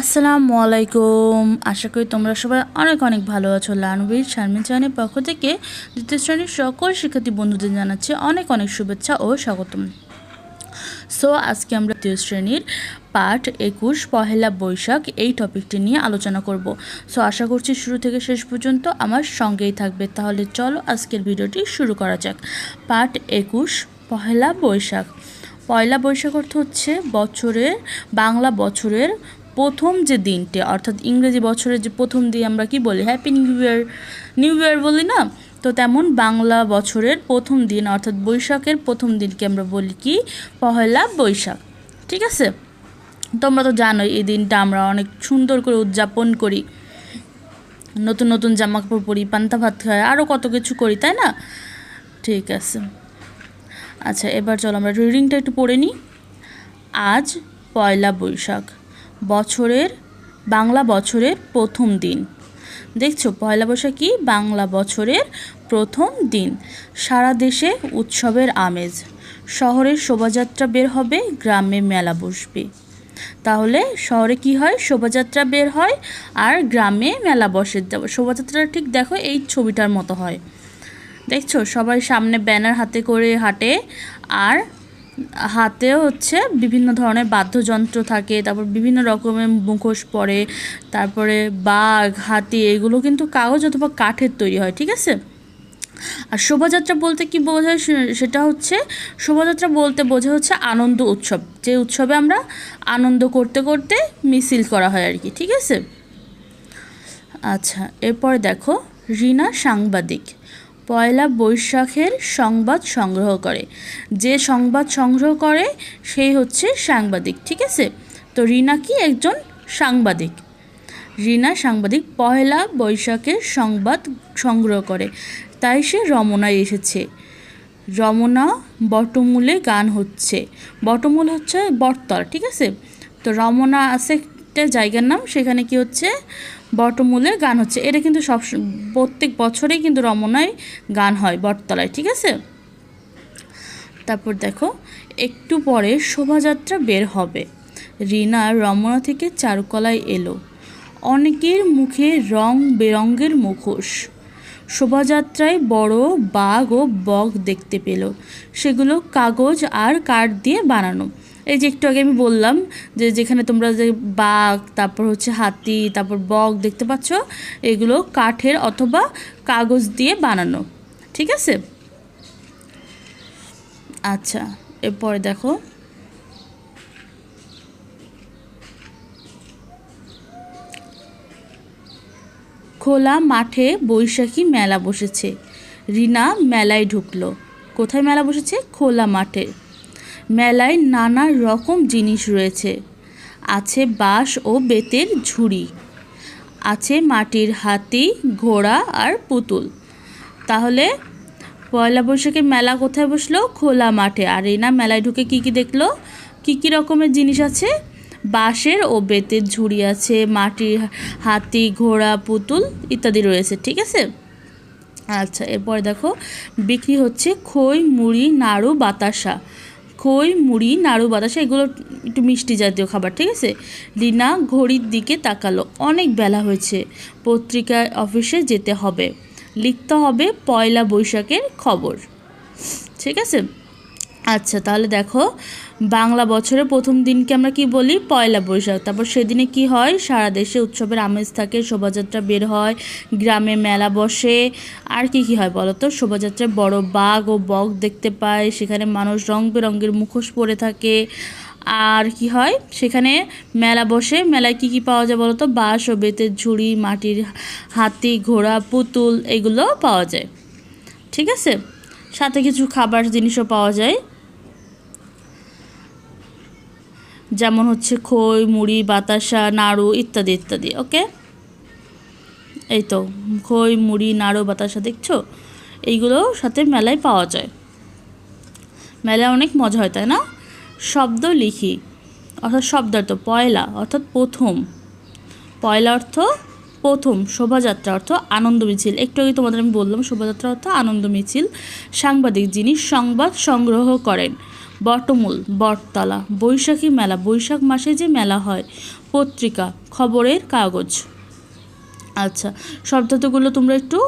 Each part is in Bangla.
আসসালামু আলাইকুম। আশা করি তোমরা সবাই অনেক অনেক ভালো আছো। লানবীর শারমিন চানের পক্ষ থেকে দ্বিতীয় শ্রেণির সকল শিক্ষার্থী বন্ধুদের জানাচ্ছি অনেক অনেক শুভেচ্ছা ও স্বাগতম। সো আজকে আমরা দ্বিতীয় শ্রেণির পাঠ একুশ, পহেলা বৈশাখ এই টপিকটি নিয়ে আলোচনা করব। সো আশা করছি শুরু থেকে শেষ পর্যন্ত আমার সঙ্গেই থাকবে। তাহলে চলো আজকের ভিডিওটি শুরু করা যাক। পাঠ একুশ, পহেলা বৈশাখ। পয়লা বৈশাখ অর্থ হচ্ছে বছরের, বাংলা বছরের প্রথম যে দিনটি, অর্থাৎ ইংরেজি বছরের যে প্রথম দিন আমরা কি বলি? Happy new year new year বলি না? তো তেমন বাংলা বছরের প্রথম দিন, অর্থাৎ বৈশাখের প্রথম দিনকে আমরা বলি কি? পহেলা বৈশাখ। ঠিক আছে? তোমরা তো জানোই, এই দিনটা আমরা অনেক সুন্দর করে উদযাপন করি। নতুন নতুন জামা কাপড় পরি, পান্তা ভাত খাই আরও কত কিছু করি, তাই না? ঠিক আছে। আচ্ছা এবার চলো আমরা রিডিংটা একটু পড়ে নিই। আজ পয়লা বৈশাখ। বছরের, বাংলা বছরের প্রথম দিন। দেখছ, পয়লা বৈশাখ কি? বাংলা বছরের প্রথম দিন। সারা দেশে উৎসবের আমেজ। শহরের শোভাযাত্রা বের হবে, গ্রামে মেলা বসবে। তাহলে শহরে কি হয়? শোভাযাত্রা বের হয় আর গ্রামে মেলা বসে। শোভাযাত্রাটা ঠিক দেখো, এই ছবিটার মতো হয়। দেখছ, সবাই সামনে ব্যানার হাতে করে হাঁটে আর হাতেও হচ্ছে বিভিন্ন ধরনের বাদ্যযন্ত্র থাকে, তারপর বিভিন্ন রকমের মুখোশ পরে, তারপরে বাঘ, হাতি, এগুলো কিন্তু কাগজ অথবা কাঠের তৈরি হয়, ঠিক আছে? আর শোভাযাত্রা বলতে কি বোঝায় সেটা হচ্ছে শোভাযাত্রা বলতে বোঝা হচ্ছে আনন্দ উৎসব, যে উৎসবে আমরা আনন্দ করতে করতে মিছিল করা হয় আর কি, ঠিক আছে? আচ্ছা এরপর দেখো, রিনা সাংবাদিক। পয়লা বৈশাখের সংবাদ সংগ্রহ করে। যে সংবাদ সংগ্রহ করে, সেই হচ্ছে সাংবাদিক, ঠিক আছে? তো রিনা কি একজন সাংবাদিক? রিনা সাংবাদিক পয়লা বৈশাখের সংবাদ সংগ্রহ করে। তাই সে রমনায় এসেছে। রমনা বটমূলে গান হচ্ছে। বটমূল হচ্ছে বটতল, ঠিক আছে? তো রমনা আছে একটা জায়গার নাম, সেখানে কি হচ্ছে? বটমূলে গান হচ্ছে। এটা কিন্তু সব প্রত্যেক বছরেই কিন্তু রমনায় গান হয় বটতলায় ঠিক আছে? তারপর দেখো একটু পরে শোভাযাত্রা বের হবে। রিনা রমনা থেকে চারুকলায় এলো। অনেকের মুখে রং বেরঙ্গের মুখোশ। শোভাযাত্রায় বড় বাঘ ও বক দেখতে পেল। সেগুলো কাগজ আর কাঠ দিয়ে বানানো। এই যে একটু আগে আমি বললাম যে যেখানে তোমরা যে বাঘ, তারপর হচ্ছে হাতি, তারপর বক দেখতে পাচ্ছ, এগুলো কাঠের অথবা কাগজ দিয়ে বানানো। ঠিক আছে? আচ্ছা এরপরে দেখো। খোলা মাঠে বৈশাখী মেলা বসেছে। রিনা মেলায় ঢুকলো। কোথায় মেলা বসেছে? খোলা মাঠে। মেলায় নানা রকম জিনিস রয়েছে। আছে বাঁশ ও বেতের ঝুড়ি। আছে মাটির হাতি, ঘোড়া আর পুতুল। তাহলে পয়লা বৈশাখের মেলা কোথায় বসল? খোলা মাঠে। আর রিনা মেলায় ঢুকে কি কি দেখল? কি কি রকমের জিনিস আছে? বাঁশের ও বেতের ঝুড়ি আছে, মাটির হাতি, ঘোড়া, পুতুল ইত্যাদি রয়েছে, ঠিক আছে? আচ্ছা এরপর দেখো, বিক্রি হচ্ছে খই, মুড়ি, নাড়ু, বাতাসা। খই, মুড়ি, নাড়ু, বাতাসা, এগুলো একটু মিষ্টি জাতীয় খাবার, ঠিক আছে? রিনা ঘড়ির দিকে তাকালো। অনেক বেলা হয়েছে। পত্রিকায় অফিসে যেতে হবে। লিখতে হবে পয়লা বৈশাখের খবর। ঠিক আছে? আচ্ছা তাহলে দেখো, বাংলা বছরের প্রথম দিনকে আমরা কি বলি? পয়লা বৈশাখ। তারপর সেদিনে কি হয়? সারা দেশে উৎসবের আমেজ থাকে, শোভাযাত্রা বের হয়, গ্রামে মেলা বসে। আর কি কি হয় বলো তো শোভাযাত্রায় বড় বাঘ ও বক দেখতে পায়, সেখানে মানুষ রং বেরঙের মুখোশ পরে থাকে। আর কি হয়? সেখানে মেলা বসে। মেলায় কি কি পাওয়া যায় বলো তো বাঁশ ও বেতের ঝুড়ি, মাটির হাতি, ঘোড়া, পুতুল, এগুলো পাওয়া যায়। ঠিক আছে? সাথে কিছু খাবার জিনিসও পাওয়া যায়। যেমন হচ্ছে খই, মুড়ি, বাতাসা, নাড়ু ইত্যাদি ইত্যাদি, ওকে? এই তো, খই, মুড়ি, নাড়ু, বাতাসা দেখছ? এইগুলো সাথে মেলায় পাওয়া যায়। মেলায় অনেক মজা হয়, তাই না? শব্দ লিখি, অর্থাৎ শব্দার্থ পয়লা, অর্থাৎ প্রথম। পয়লা অর্থ প্রথম, শোভাযাত্রা অর্থ আনন্দ মিছিল। একটু আগে তোমাদের আমি বললাম, শোভাযাত্রা অর্থ আনন্দ মিছিল। সাংবাদিক যিনি সংবাদ সংগ্রহ করেন। বটমূল, বটতলা, বৈশাখী মেলা, বৈশাখ মাসে যে মেলা হয়, পত্রিকা, খবরের কাগজ। আচ্ছা শব্দার্থগুলো তোমরা একটু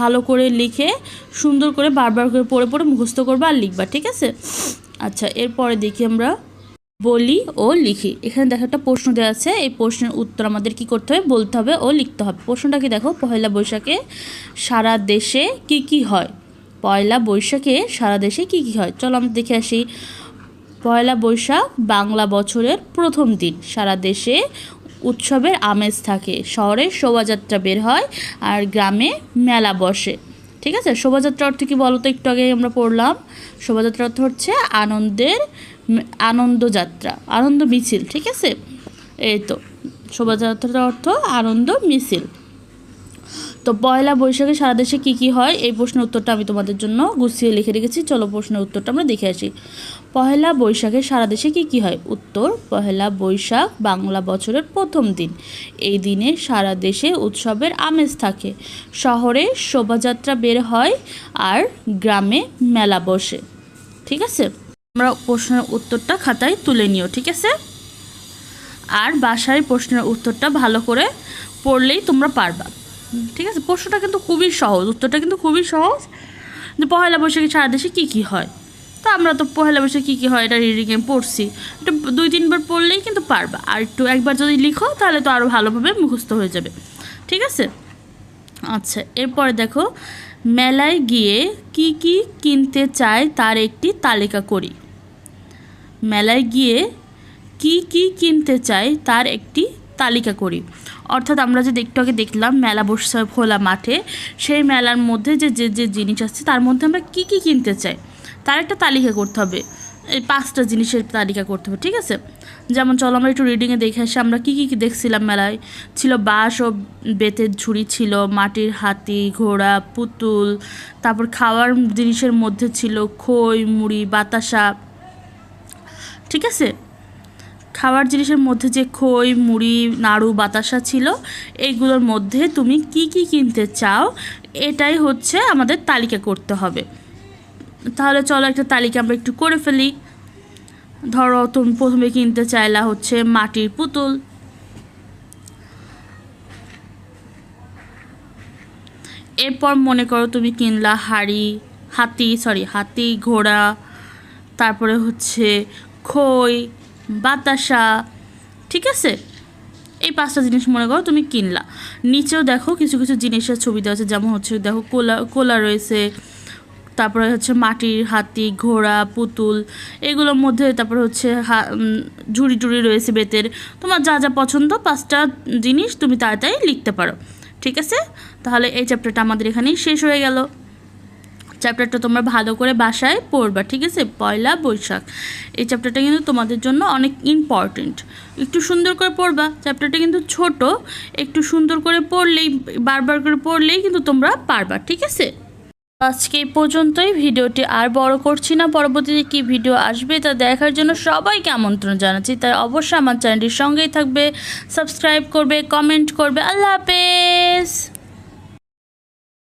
ভালো করে লিখে, সুন্দর করে বারবার করে পড়ে পড়ে মুখস্থ করবা আর লিখবা, ঠিক আছে? আচ্ছা এরপরে দেখি আমরা বলি ও লিখি। এখানে দেখো একটা প্রশ্ন দেওয়া আছে, এই প্রশ্নের উত্তর আমাদের কি করতে হবে? বলতে হবে ও লিখতে হবে। প্রশ্নটা কি দেখো? পহেলা বৈশাখে সারা দেশে কি কি হয়? পয়লা বৈশাখে সারা দেশে কি কি হয়? চলো আমরা দেখে আসি। পয়লা বৈশাখ বাংলা বছরের প্রথম দিন। সারা দেশে উৎসবের আমেজ থাকে। শহরে শোভাযাত্রা বের হয় আর গ্রামে মেলা বসে। ঠিক আছে? শোভাযাত্রা অর্থ কি বলো তো? একটু আগে আমরা পড়লাম। শোভাযাত্রা অর্থ হচ্ছে আনন্দের আনন্দযাত্রা আনন্দ মিছিল। ঠিক আছে? এই তো, শোভাযাত্রার অর্থ আনন্দ মিছিল। তো পয়লা বৈশাখে সারা দেশে কী কী হয়? এই প্রশ্নের উত্তরটা আমি তোমাদের জন্য গুছিয়ে লিখে রেখেছি। চলো প্রশ্নের উত্তরটা আমরা দেখে আসি। পহেলা বৈশাখে সারা দেশে কী কী হয়? উত্তর, পয়লা বৈশাখ বাংলা বছরের প্রথম দিন। এই দিনে সারা দেশে উৎসবের আমেজ থাকে। শহরে শোভাযাত্রা বের হয় আর গ্রামে মেলা বসে। ঠিক আছে? আমরা প্রশ্নের উত্তরটা খাতায় তুলে নিও, ঠিক আছে? আর বাসায় প্রশ্নের উত্তরটা ভালো করে পড়লেই তোমরা পারবা। ঠিক আছে? প্রশ্নটা কিন্তু খুবই সহজ, উত্তরটা কিন্তু খুবই সহজ। যে পয়লা বৈশাখে সারা দেশে কী কী হয়? তো আমরা তো পহেলা বৈশাখে কী কী হয় এটা রিডিং রিডিংয়ে পড়ছি। এটা দুই তিনবার পড়লেই কিন্তু পারবা। আর একটু একবার যদি লিখো, তাহলে তো আরও ভালোভাবে মুখস্থ হয়ে যাবে। ঠিক আছে? আচ্ছা এরপরে দেখো, মেলায় গিয়ে কি কি কিনতে চাই তার একটি তালিকা করি। মেলায় গিয়ে কি কি কিনতে চাই তার একটি তালিকা করি। অর্থাৎ আমরা যে একটু আগে দেখলাম মেলা বসছে খোলা মাঠে, সেই মেলার মধ্যে যে যে যে জিনিস আছে, তার মধ্যে আমরা কি কি কিনতে চাই? তার একটা তালিকা করতে হবে। এই পাঁচটা জিনিসের তালিকা করতে হবে, ঠিক আছে? যেমন চলো আমরা একটু রিডিংয়ে দেখে আসি, আমরা কী কী দেখছিলাম মেলায়? ছিল বাঁশ ও বেতের ঝুড়ি ছিল, মাটির হাতি, ঘোড়া, পুতুল, তারপর খাওয়ার জিনিসের মধ্যে ছিল খই, মুড়ি, বাতাসা, ঠিক আছে? খাওয়ার জিনিসের মধ্যে যে খই, মুড়ি, নাড়ু, বাতাসা ছিল, এইগুলোর মধ্যে তুমি কি কি কিনতে চাও, এটাই হচ্ছে আমাদের তালিকা করতে হবে। তাহলে চলো একটা তালিকা আমরা একটু করে ফেলি। ধরো তুমি প্রথমে কিনতে চাইলা হচ্ছে মাটির পুতুল। এরপর মনে করো তুমি কিনলা হাড়ি, হাতি সরি হাতি, ঘোড়া, তারপরে হচ্ছে খই বাতাসা, ঠিক আছে? এই পাঁচটা জিনিস মনে করো তুমি কিনলা। নিচেও দেখো কিছু কিছু জিনিসের ছবি দেওয়া আছে, যেমন হচ্ছে দেখো কোলা কোলা রয়েছে, তারপরে হচ্ছে মাটির হাতি, ঘোড়া, পুতুল, এগুলোর মধ্যে তারপরে হচ্ছে ঝুড়ি টুড়ি রয়েছে বেতের। তোমার যা যা পছন্দ পাঁচটা জিনিস তুমি তাড়াতাড়ি লিখতে পারো, ঠিক আছে? তাহলে এই চ্যাপ্টারটা আমাদের এখানেই শেষ হয়ে গেল। চ্যাপ্টারটা তোমরা ভালো করে বাসায় পড়বা, ঠিক আছে? পয়লা বৈশাখ। এই চ্যাপ্টারটা কিন্তু তোমাদের জন্য অনেক ইম্পর্টেন্ট একটু সুন্দর করে পড়বা চ্যাপ্টারটা কিন্তু ছোট, একটু সুন্দর করে পড়লেই, বারবার করে পড়লেই কিন্তু তোমরা পারবা, ঠিক আছে? আজকে পর্যন্তই, ভিডিওটি আর বড় করছি না, পরবর্তীতে কি ভিডিও আসবে তা দেখার জন্য সবাইকে আমন্ত্রণ জানাচ্ছি, তাই অবশ্যই আমার চ্যানেলটির সঙ্গেই থাকবে সাবস্ক্রাইব করবে কমেন্ট করবে, আল্লাহ হাফেজ!